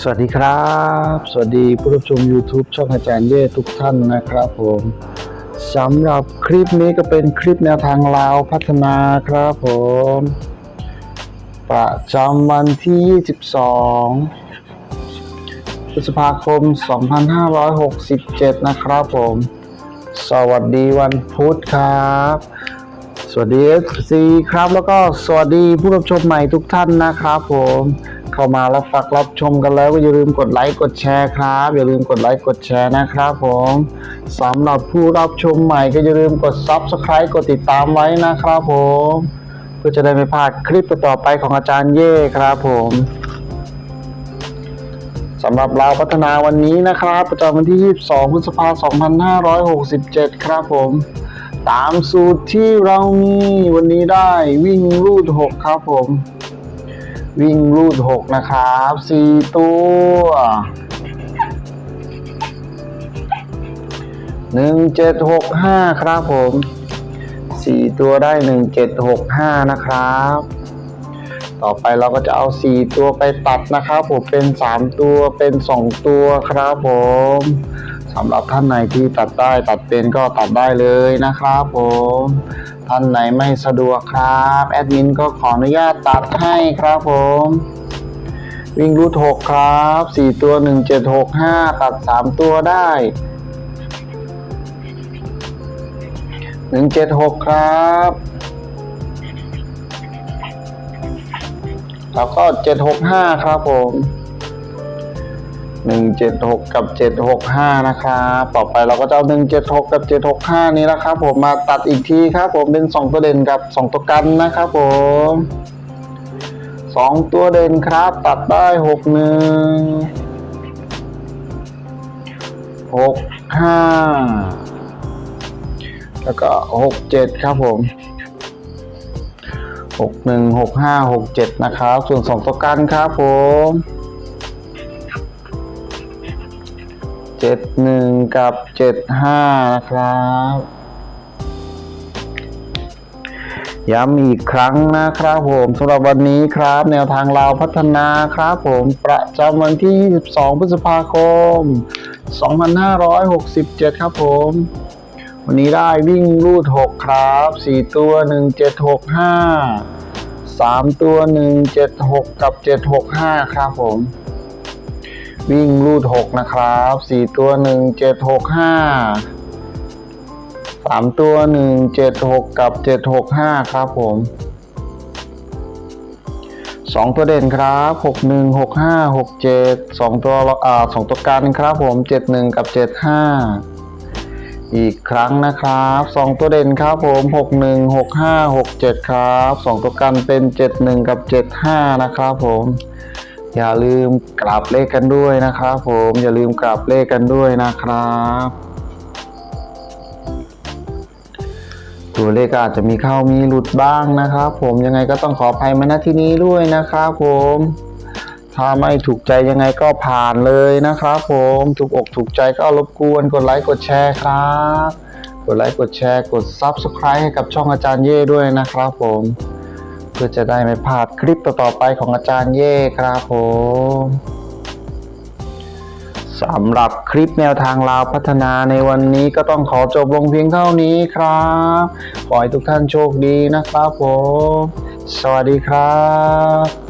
สวัสดีครับ สวัสดีผู้รับชม YouTube ช่องอาจารย์เย่ทุกท่านนะครับผมสำหรับคลิปนี้ก็เป็นคลิปแนวทางลาวพัฒนาครับผม ประจำวันที่ 22 พฤษภาคม 2567 นะครับผม สวัสดีวันพุธครับ สวัสดี FC ครับแล้วก็สวัสดีผู้รับชมใหม่ทุกท่านนะครับผม เข้ามาแล้วฝากรับชมกันแล้วก็อย่าลืมกดไลค์กดแชร์ครับ อย่าลืมกดไลค์กดแชร์นะครับผมสำหรับผู้รับชมใหม่ก็อย่าลืมกด Subscribe กดติดตามไว้นะครับผมเพื่อจะได้ไม่พลาดคลิปต่อๆไปของอาจารย์เย่ครับผมสำหรับเราพัฒนาวันนี้นะครับ ประจำวันที่ 22 พฤษภาคม 2567 ครับผม ตามสูตรที่เรามีวันนี้ได้วิ่งรูด 6 ครับผม วิ่งรูด6นะครับสี่ตัวหนึ่งเจ็ดหกห้าครับผมสี่ตัวได้หนึ่งเจ็ดหกห้านะครับ ต่อไปเราก็จะเอาสี่ตัวไปตัดนะครับผมเป็นสามตัวเป็นสองตัวครับผม สำหรับท่านไหนที่ตัดได้ตัดเป็นก็ตัดได้เลยนะครับผมท่านไหนไม่สะดวกครับแอดมินก็ขออนุญาตตัดให้ครับผมวิ่งรูดหกครับสี่ตัวหนึ่งเจ็ดหกห้าตัดสามตัวได้หนึ่งเจ็ดหกครับแล้วก็เจ็ดหกห้าครับผม หนึ่งเจ็ดหกกับเจ็ดหกห้านะครับต่อไปเราก็จะเอาหนึ่งเจ็ดหกกับเจ็ดหกห้านี้นะครับผมมาตัดอีกทีครับผมเป็นสองตัวเด่นกับสองตัวกันนะครับผมสองตัวเด่นครับ ตัดได้หกหนึ่งหกห้าแล้วก็หกเจ็ดครับผมหกหนึ่งหกห้าหกเจ็ดนะครับ ส่วนสองตัวกันครับผม จ็ดหนึ่งกับเจ็ดห้านะครับ ย้ำอีกครั้งนะครับผมสำหรับวันนี้ครับ แนวทางเราวพัฒนาครับผมประจำวันที่ 22 พฤษภาคม 2567 ครับผมวันนี้ได้วิ่งรูด 6 ครับ 4 ตัว 1765 3 ตัว 176 กับ 765 ครับผม วิ่งรูด6นะครับ4ตัว1765สามตัวหนึ่งเจ็ดหกกับเจ็ดหกห้าครับผมสองตัวเด่นครับหกหนึ่งหกห้าหกเจ็ดสองตัวอ่าสองตัวกันครับผมเจ็ดหนึ่งกับเจ็ดห้าอีกครั้งนะครับสองตัวเด่นครับผมหกหนึ่งหกห้าหกเจ็ดครับสองตัวกันเป็นเจ็ดหนึ่งกับเจ็ดห้านะครับผม อย่าลืมกลับเลขกันด้วยนะครับผมอย่าลืมกลับเลขกันด้วยนะครับตัวเลขก็อาจจะมีเข้ามีหลุดบ้างนะครับ ผมยังไงก็ต้องขออภัยมาณที่นี้ด้วยนะครับผมถ้าไม่ถูกใจยังไงก็ผ่านเลยนะครับผมถูกอกถูกใจก็รบกวนกดไลค์กดแชร์ครับ กดไลค์กดแชร์กด Subscribe ให้กับช่องอาจารย์เย่ด้วยนะครับผม พื่อจะได้ไม่พลาดคลิปต่อๆไปของอาจารย์เย่ครับผมสำหรับคลิปแนวทางลาวพัฒนาในวันนี้ก็ต้องขอจบลงเพียงเท่านี้ครับ ขอให้ทุกท่านโชคดีนะครับผม สวัสดีครับ